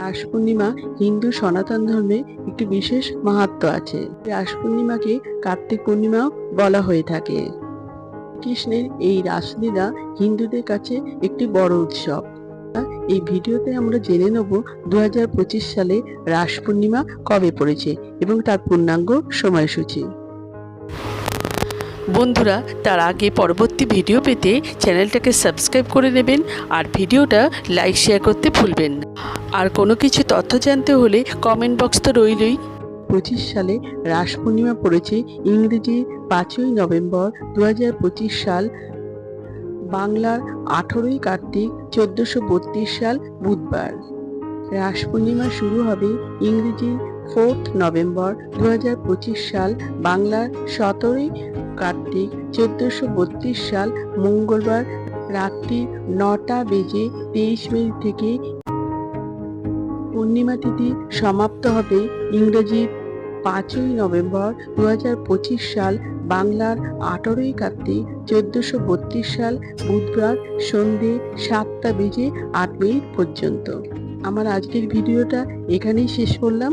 রাস পূর্ণিমা হিন্দু সনাতন ধর্মে একটি বিশেষ মাহাত্ম্য আছে। রাস পূর্ণিমাকে কার্তিক পূর্ণিমাও বলা হয়ে থাকে। কৃষ্ণের এই রাসলীলা হিন্দুদের কাছে একটি বড় উৎসব। এই ভিডিওতে আমরা জেনে নেব দু হাজার পঁচিশ সালে রাস পূর্ণিমা কবে পড়েছে এবং তার পূর্ণাঙ্গ সময়সূচি। বন্ধুরা, তার আগে পরবর্তী ভিডিও পেতে চ্যানেলটাকে সাবস্ক্রাইব করে নেবেন আর ভিডিওটা লাইক, শেয়ার করতে ভুলবেন। আর কোনো কিছু তথ্য জানতে হলে কমেন্ট বক্স তো রইলই। পঁচিশ সালে রাস পূর্ণিমা পড়েছে ইংরেজি পাঁচই নভেম্বর দু হাজার পঁচিশ সাল, বাংলার আঠেরোই কার্তিক চোদ্দোশো সাল বুধবার। রাস পূর্ণিমা শুরু হবে ইংরেজি ফোর্থ নভেম্বর দু হাজার পঁচিশ সাল, বাংলার সতেরোই কার্তিক চোদ্দোশো সাল মঙ্গলবার রাত্রি নটা বেজে তেইশ মিনিট থেকে পূর্ণিমা তিথি সমাপ্ত হবে। ইংরেজি পাঁচই নভেম্বর দু হাজার পঁচিশ সাল বাংলার আঠারোই কার্তিক চোদ্দোশো সাল বুধবার সন্ধে সাতটা বেজে আট মিনিট পর্যন্ত। আমার আজকের ভিডিওটা এখানেই শেষ করলাম।